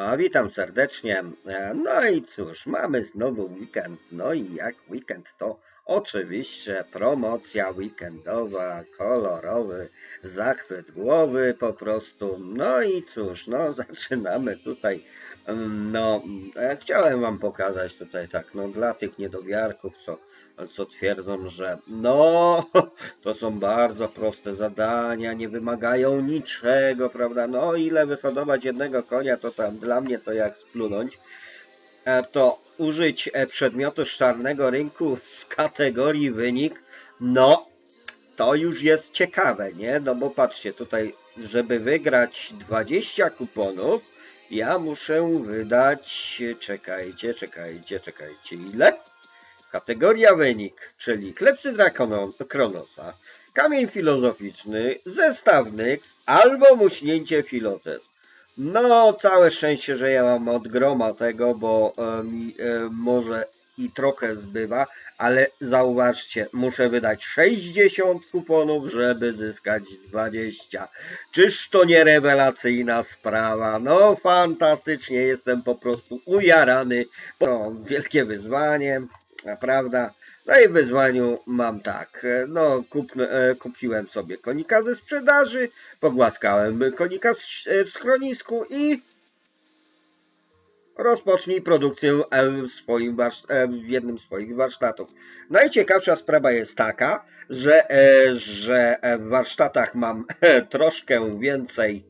O, witam serdecznie. E, No i cóż, mamy znowu weekend. No i jak weekend to oczywiście promocja weekendowa, kolorowy zachwyt głowy po prostu. No i cóż, no zaczynamy tutaj. mm, No, e, chciałem wam pokazać tutaj tak, no dla tych niedowiarków, co, co twierdzą, że no, to są bardzo proste zadania, nie wymagają niczego, prawda? No, ile wyhodować jednego konia, to tam dla mnie to jak splunąć. E, To użyć e, przedmiotu z czarnego rynku z kategorii wynik, no, to już jest ciekawe, nie? No bo patrzcie, tutaj, żeby wygrać 20 kuponów, ja muszę wydać, czekajcie, czekajcie, czekajcie, ile? Kategoria wynik, czyli klepsy Drakono- Kronosa, kamień filozoficzny, zestaw Nyx albo muśnięcie filotes. No, całe szczęście, że ja mam od groma tego, bo e, mi e, może i trochę zbywa, ale zauważcie, muszę wydać 60 kuponów, żeby zyskać 20. Czyż to nie rewelacyjna sprawa? No, fantastycznie, jestem po prostu ujarany. No, wielkie wyzwanie, prawda? No i w wyzwaniu mam tak, e, no kupn- e, kupiłem sobie konika ze sprzedaży, pogłaskałem konika w, w schronisku i rozpocznij produkcję e, w, swoim e, w jednym z swoich warsztatów. Najciekawsza sprawa jest taka, że, e, że e, w warsztatach mam troszkę więcej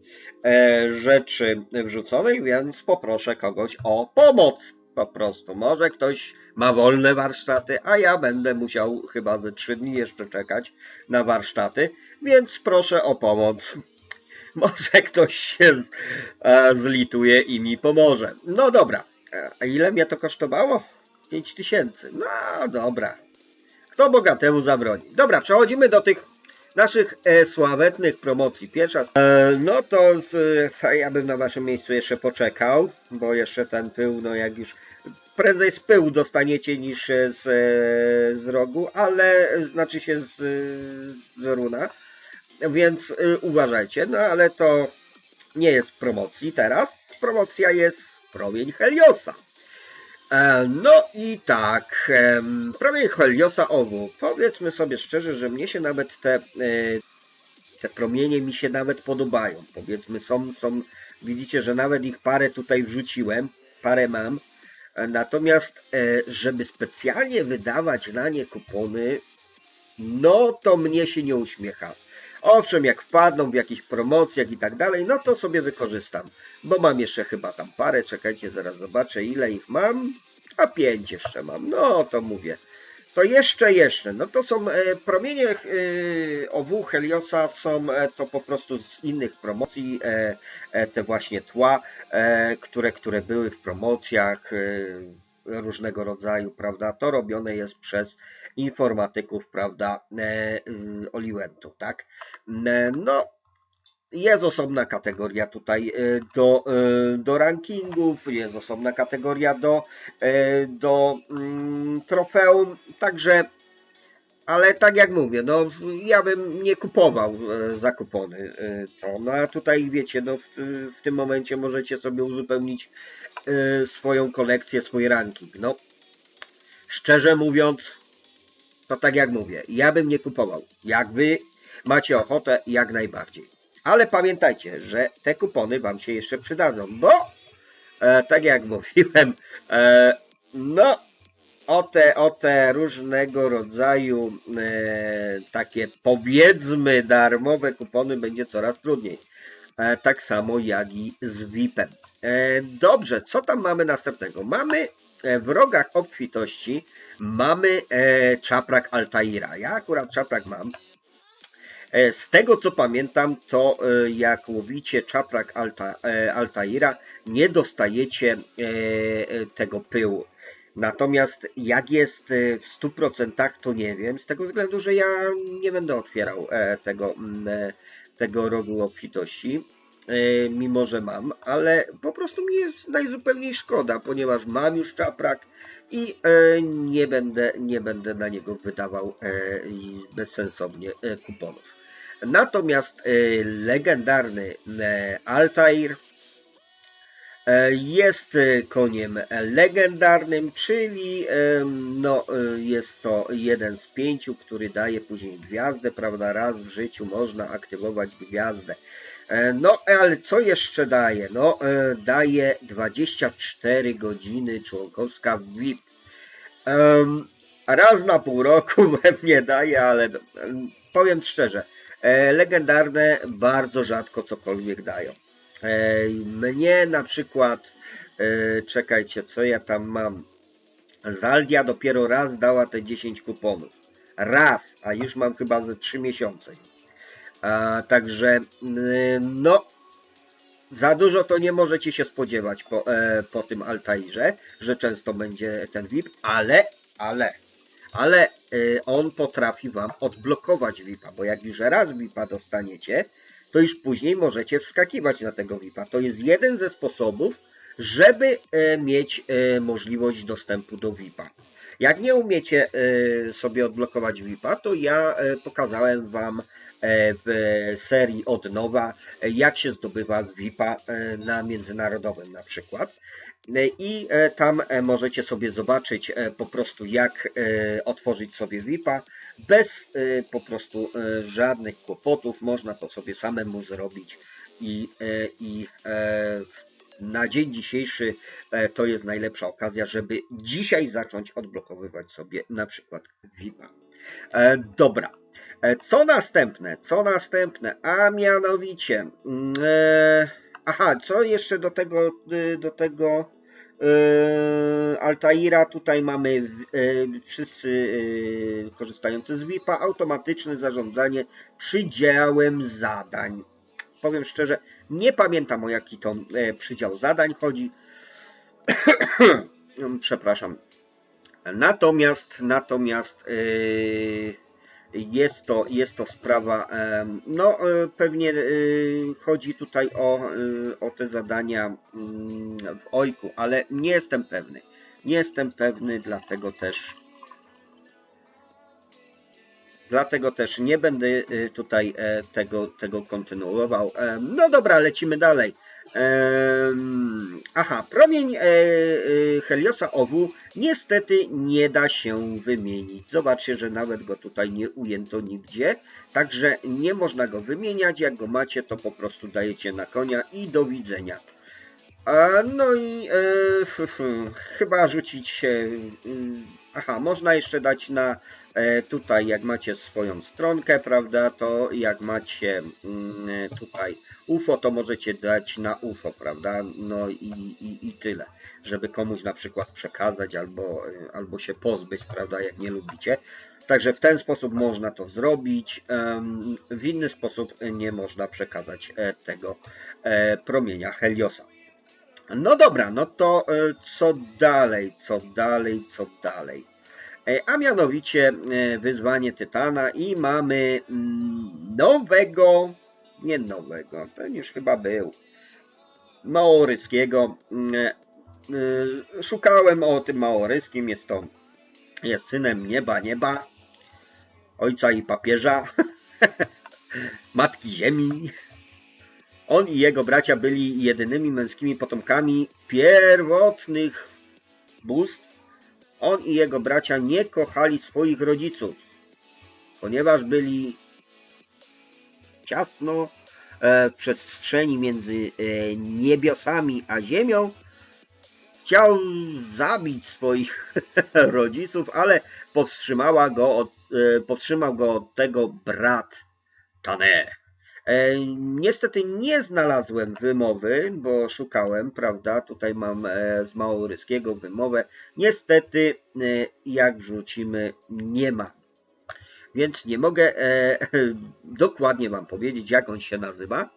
e, rzeczy wrzuconych, więc poproszę kogoś o pomoc. Po prostu. Może ktoś ma wolne warsztaty, a ja będę musiał chyba ze trzy dni jeszcze czekać na warsztaty, więc proszę o pomoc. Może ktoś się z, e, zlituje i mi pomoże. No dobra. E, A ile mnie to kosztowało? 5 tysięcy. No dobra. Kto bogatemu zabroni? Dobra, przechodzimy do tych naszych e, sławetnych promocji. Pierwsza. E, no to e, ja bym na waszym miejscu jeszcze poczekał, bo jeszcze ten pył, no jak już prędzej z pyłu dostaniecie niż e, z, e, z rogu, ale e, znaczy się z, z runa. Więc y, uważajcie, no ale to nie jest promocji teraz. Promocja jest promień Heliosa. E, no i tak, promień Heliosa owu. Powiedzmy sobie szczerze, że mnie się nawet te, e, te promienie mi się nawet podobają. Powiedzmy są, są, widzicie, że nawet ich parę tutaj wrzuciłem, parę mam. Natomiast, e, żeby specjalnie wydawać na nie kupony, no to mnie się nie uśmiecha. Owszem, jak wpadną w jakichś promocjach i tak dalej, no to sobie wykorzystam. Bo mam jeszcze chyba tam parę, czekajcie, zaraz zobaczę ile ich mam. A pięć jeszcze mam, no to mówię. To jeszcze, jeszcze, no to są e, promienie e, owu Heliosa, są e, to po prostu z innych promocji, e, e, te właśnie tła, e, które, które były w promocjach e, różnego rodzaju, prawda, to robione jest przez informatyków, prawda, e, y, Oliventu, tak. E, No, jest osobna kategoria tutaj e, do, do rankingów, jest osobna kategoria do, do mm, trofeum, także, ale tak jak mówię, no ja bym nie kupował za kupony e, to, no a tutaj wiecie, no w, w tym momencie możecie sobie uzupełnić swoją kolekcję, swój ranking, no szczerze mówiąc, to tak jak mówię, ja bym nie kupował. Jak wy macie ochotę, jak najbardziej. Ale pamiętajcie, że te kupony wam się jeszcze przydadzą, bo e, tak jak mówiłem, e, no o te, o te różnego rodzaju e, takie powiedzmy darmowe kupony będzie coraz trudniej. E, tak samo jak i z VIP-em. E, dobrze, co tam mamy następnego? Mamy w rogach obfitości mamy e, czaprak Altaira. Ja akurat czaprak mam. E, z tego co pamiętam, to e, jak łowicie czaprak Alta, e, Altaira, nie dostajecie e, e, tego pyłu. Natomiast jak jest e, w 100% to nie wiem, z tego względu, że ja nie będę otwierał e, tego, e, tego rogu obfitości, e, mimo że mam, ale po prostu mi jest najzupełniej szkoda, ponieważ mam już czaprak i e, nie, będę, nie będę na niego wydawał e, bezsensownie e, kuponów. Natomiast e, legendarny e, Altair E, Jest e, koniem legendarnym, czyli no, e, jest to jeden z pięciu, który daje później gwiazdę, prawda? Raz w życiu można aktywować gwiazdę. E, No, ale co jeszcze daje? No, e, daje 24 godziny członkowska VIP. Raz na pół roku pewnie daje, ale em, powiem szczerze, e, legendarne bardzo rzadko cokolwiek dają. Mnie na przykład, czekajcie, co ja tam mam. Zaldia dopiero raz dała te 10 kuponów. Raz, a już mam chyba ze 3 miesiące. A, także, no, za dużo to nie możecie się spodziewać po, e, po tym Altairze, że często będzie ten VIP, ale, ale, ale e, on potrafi Wam odblokować VIPa, bo jak już raz VIPa dostaniecie, to już później możecie wskakiwać na tego VIPa. To jest jeden ze sposobów, żeby e, mieć e, możliwość dostępu do VIPa. Jak nie umiecie e, sobie odblokować VIPa, to ja e, pokazałem Wam w serii od nowa, e, jak się zdobywa VIPa e, na międzynarodowym na przykład. E, I e, tam e, możecie sobie zobaczyć e, po prostu jak e, otworzyć sobie VIPa bez e, po prostu e, żadnych kłopotów. Można to sobie samemu zrobić i, e, i e, na dzień dzisiejszy e, to jest najlepsza okazja, żeby dzisiaj zacząć odblokowywać sobie na przykład VIPa. E, Dobra. E, Co następne? Co następne? A mianowicie. mm, E, aha, co jeszcze do tego y, do tego e, Altaira? Tutaj mamy e, wszyscy e, korzystający z VIP-a automatyczne zarządzanie przydziałem zadań. Powiem szczerze, nie pamiętam o jaki to e, przydział zadań chodzi. Przepraszam. Natomiast, natomiast yy, jest to, jest to sprawa, no e, pewnie e, chodzi tutaj o, e, o te zadania mm, w OJKU, ale nie jestem pewny. Nie jestem pewny, dlatego też Dlatego też nie będę tutaj tego, tego kontynuował. No dobra, lecimy dalej. Aha, promień e, e, Heliosa Owu niestety nie da się wymienić. Zobaczcie, że nawet go tutaj nie ujęto nigdzie, także nie można go wymieniać. Jak go macie, to po prostu dajecie na konia i do widzenia. No i e, chyba rzucić się. mm, Aha, można jeszcze dać na tutaj, jak macie swoją stronkę, prawda? To jak macie mm, tutaj UFO, to możecie dać na UFO, prawda? No i, i, i tyle, żeby komuś na przykład przekazać albo, e, albo się pozbyć, prawda? Jak nie lubicie. Także w ten sposób można to zrobić. W inny sposób nie można przekazać e, tego e, promienia Heliosa. No dobra, no to e, co dalej, co dalej, co dalej. E, A mianowicie e, wyzwanie Tytana i mamy mm, nowego, nie nowego, ten już chyba był, maoryskiego. Mm, e, Szukałem o tym maoryskim, jest to, jest synem nieba, nieba, ojca i papieża, matki ziemi. On i jego bracia byli jedynymi męskimi potomkami pierwotnych bóstw. On i jego bracia nie kochali swoich rodziców, ponieważ byli ciasno e, w przestrzeni między e, niebiosami a ziemią. Chciał zabić swoich rodziców, ale powstrzymała go od, e, powstrzymał go od tego brat Tane. E, Niestety nie znalazłem wymowy, bo szukałem, prawda? Tutaj mam e, z małoryskiego wymowę. Niestety, e, jak wrzucimy, nie ma. Więc nie mogę dokładnie Wam powiedzieć, jak on się nazywa.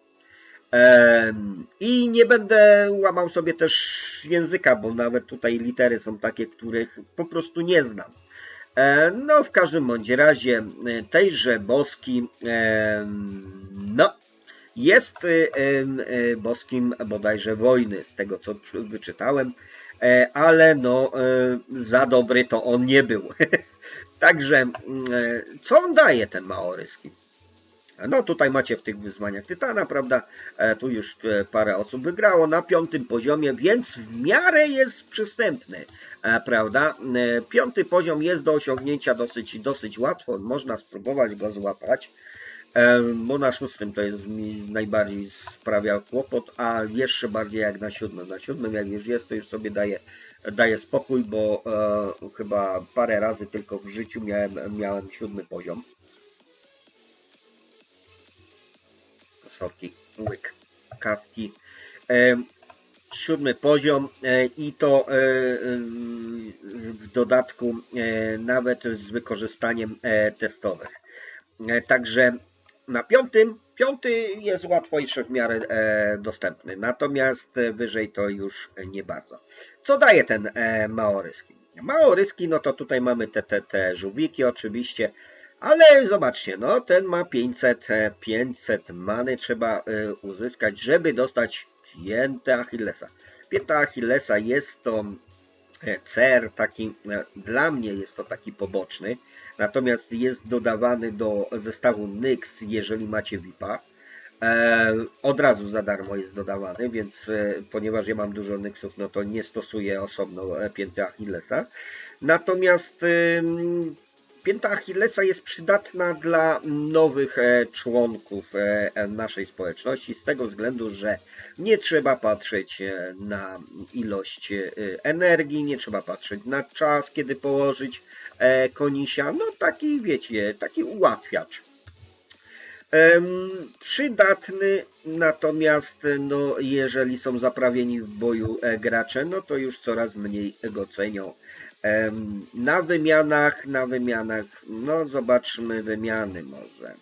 I nie będę łamał sobie też języka, bo nawet tutaj litery są takie, których po prostu nie znam. E, No, w każdym bądź razie e, tejże boski, em, no, jest e, e, boskim bodajże wojny, z tego co wyczytałem, e, ale no, e, za dobry to on nie był. Także, mm, e, co on daje ten maoryski? No tutaj macie w tych wyzwaniach Tytana, prawda? E, tu już e, parę osób wygrało na piątym poziomie, więc w miarę jest przystępny, e, prawda? Piąty poziom jest do osiągnięcia dosyć, dosyć łatwo, można spróbować go złapać. Bo na szóstym to jest mi najbardziej sprawia kłopot, a jeszcze bardziej jak na siódmym. Na siódmym jak już jest, to już sobie daje, daje spokój, bo chyba parę razy tylko w życiu miałem, miałem siódmy poziom. Sorki, łyk, kawki. Siódmy poziom e, i to e, w dodatku e, nawet z wykorzystaniem testowych. Także na piątym, piąty jest łatwiejszy w miarę dostępny, natomiast wyżej to już nie bardzo. Co daje ten maoryski? Maoryski, no to tutaj mamy te, te, te żółwiki oczywiście, ale zobaczcie, no ten ma 500, e, 500 many trzeba e, uzyskać, żeby dostać piętę Achillesa. Pięta Achillesa jest to e, cer taki, e, dla mnie jest to taki poboczny, natomiast jest dodawany do zestawu Nyx, jeżeli macie VIP-a. E, od razu za darmo jest dodawany, więc e, ponieważ ja mam dużo Nyxów, no to nie stosuję osobno e, pięty Achillesa. Natomiast pięta Achillesa jest przydatna dla nowych e, członków e, naszej społeczności z tego względu, że nie trzeba patrzeć e, na ilość energii, nie trzeba patrzeć na czas, kiedy położyć konisia. No taki, wiecie, taki ułatwiacz. Przydatny, natomiast no, jeżeli są zaprawieni w boju gracze, no to już coraz mniej go cenią. Na wymianach, na wymianach, no zobaczmy wymiany może.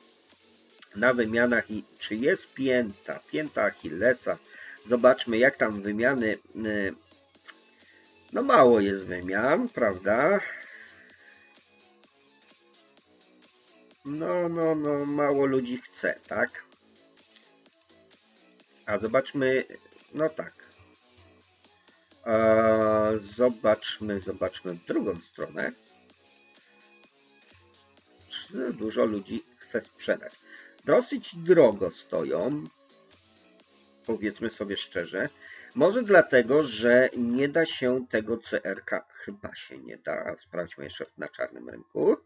Na wymianach, i czy jest pięta, pięta Achillesa. Zobaczmy jak tam wymiany. y, No mało jest wymian, prawda? No, no, no, mało ludzi chce, tak? A zobaczmy, no tak. Eee, zobaczmy, zobaczmy drugą stronę. Czy dużo ludzi chce sprzedać? Dosyć drogo stoją, powiedzmy sobie szczerze. Może dlatego, że nie da się tego CRK, chyba się nie da. Sprawdźmy jeszcze na czarnym rynku.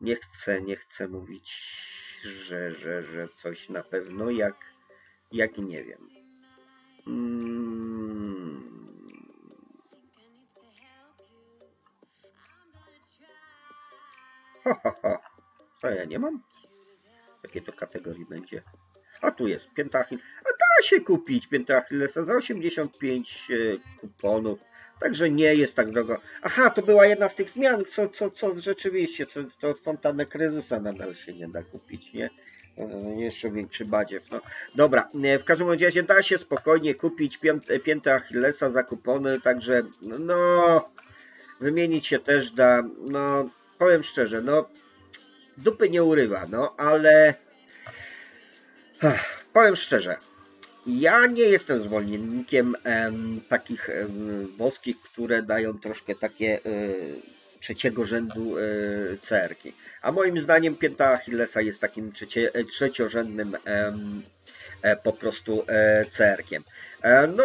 Nie chcę, nie chcę mówić, że, że, że coś na pewno, jak, jak nie wiem. Mm. Ha, ha, ha. Co ja nie mam? Jakie to kategorii będzie? A tu jest piętachil. A da się kupić piętachilesa za 85 e, kuponów. Także nie jest tak drogo. Aha, to była jedna z tych zmian, co, co, co rzeczywiście, co, to fontanę kryzysa nadal się nie da kupić, nie? E, Jeszcze większy badziew. No. Dobra, e, w każdym razie da się spokojnie kupić pięt, piętę Achillesa za kupony, także no, wymienić się też da, no, powiem szczerze, no, dupy nie urywa, no, ale powiem szczerze, ja nie jestem zwolennikiem em, takich em, które dają troszkę takie e, trzeciego rzędu e, cerki. A moim zdaniem pięta Achillesa jest takim trzecie, e, trzeciorzędnym em, po prostu e, cerkiem. E, no,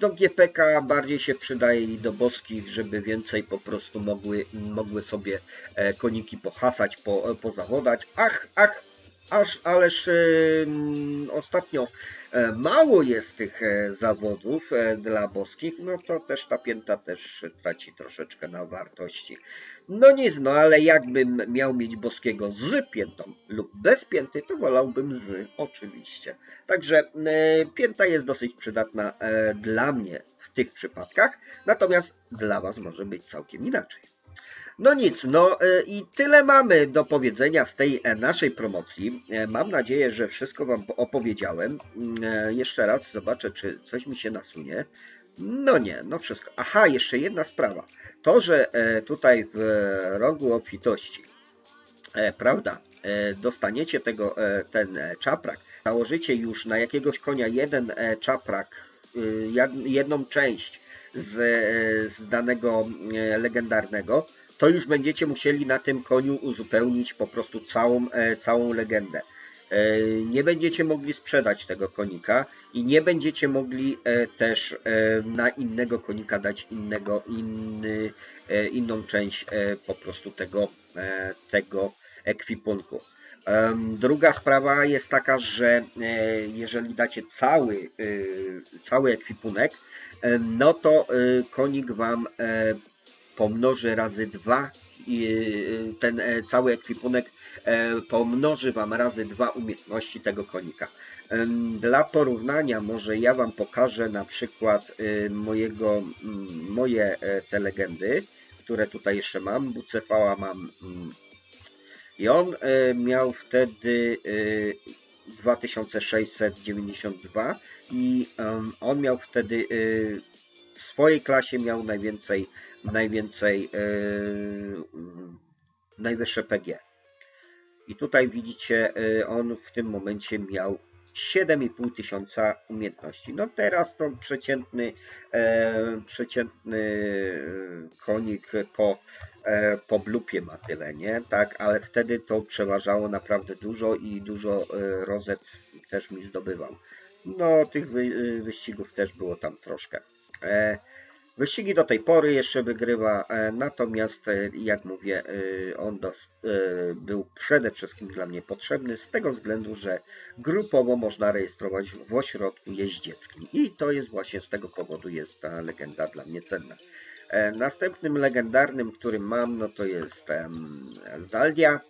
do GPK bardziej się przydaje i do boskich, żeby więcej po prostu mogły, mogły sobie e, koniki pohasać, po, pozawodać. Ach, ach, aż, ależ ostatnio e, mało jest tych e, zawodów e, dla boskich, no to też ta pięta też traci troszeczkę na wartości. No nic, no ale jakbym miał mieć boskiego z piętą lub bez pięty, to wolałbym z, oczywiście. Także pięta jest dosyć przydatna dla mnie w tych przypadkach, natomiast dla Was może być całkiem inaczej. No nic, no e, i tyle mamy do powiedzenia z tej e, naszej promocji. E, Mam nadzieję, że wszystko Wam opowiedziałem. Mm, Jeszcze raz zobaczę, czy coś mi się nasunie. No nie, no wszystko. Aha, jeszcze jedna sprawa. To, że tutaj w rogu obfitości, prawda, dostaniecie tego, ten czaprak, założycie już na jakiegoś konia jeden czaprak, y, jedną część z, z danego legendarnego, to już będziecie musieli na tym koniu uzupełnić po prostu całą, e, całą legendę. E, Nie będziecie mogli sprzedać tego konika i nie będziecie mogli e, też na innego konika dać innego, inny, inną część po prostu tego, tego ekwipunku. Druga sprawa jest taka, że jeżeli dacie cały, cały ekwipunek, no to konik Wam pomnoży razy dwa i e, ten e, cały ekwipunek e, pomnoży Wam razy dwa umiejętności tego konika. Dla porównania może ja Wam pokażę na przykład e, mojego, moje e, te legendy, które tutaj jeszcze mam. Bucefała mam mm, i on e, miał wtedy e, 2692 i on miał wtedy w swojej klasie miał najwięcej, najwięcej mm, najwyższe PG. I tutaj widzicie, e, on w tym momencie miał 7,5 tysiąca umiejętności. No teraz to przeciętny, e, przeciętny konik po, e, po blupie ma tyle, nie? Tak, ale wtedy to przeważało naprawdę dużo i dużo e, rozet też mi zdobywał. No, tych wy, e, wyścigów też było tam troszkę. E, Wyścigi do tej pory jeszcze wygrywa, e, natomiast e, jak mówię, on dos, był przede wszystkim dla mnie potrzebny z tego względu, że grupowo można rejestrować w ośrodku jeździeckim i to jest właśnie z tego powodu jest ta legenda dla mnie cenna. Następnym legendarnym, który mam, no to jest Zaldia.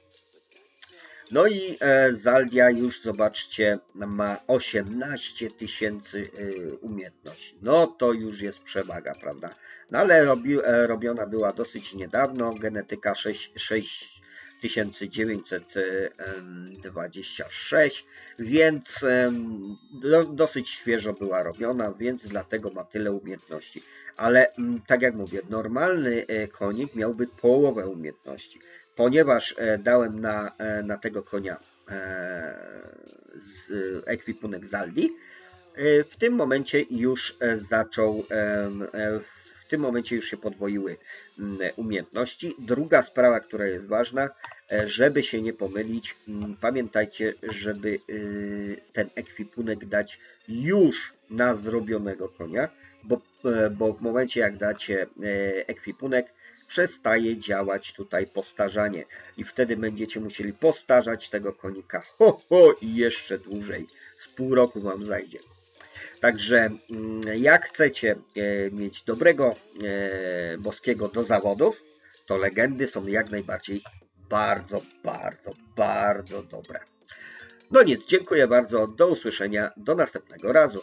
No i e, Zaldia już zobaczcie ma 18 tysięcy y, umiejętności. No to już jest przewaga, prawda? No ale robi, e, robiona była dosyć niedawno, genetyka 6, 6926, więc em, do, dosyć świeżo była robiona, więc dlatego ma tyle umiejętności. Ale tak jak mówię, normalny e, konik miałby połowę umiejętności ponieważ e, dałem na, e, na tego konia e, z, ekwipunek Zaldi, w tym momencie już zaczął, w tym momencie już się podwoiły umiejętności. Druga sprawa, która jest ważna, żeby się nie pomylić, pamiętajcie, żeby y, ten ekwipunek dać już na zrobionego konia, bo, bo w momencie jak dacie ekwipunek, przestaje działać tutaj postarzanie i wtedy będziecie musieli postarzać tego konika ho, ho i jeszcze dłużej, z pół roku wam zajdzie. Także mm, jak chcecie e, mieć dobrego e, boskiego do zawodów, to legendy są jak najbardziej bardzo, bardzo, bardzo dobre. No nic, dziękuję bardzo, do usłyszenia, do następnego razu.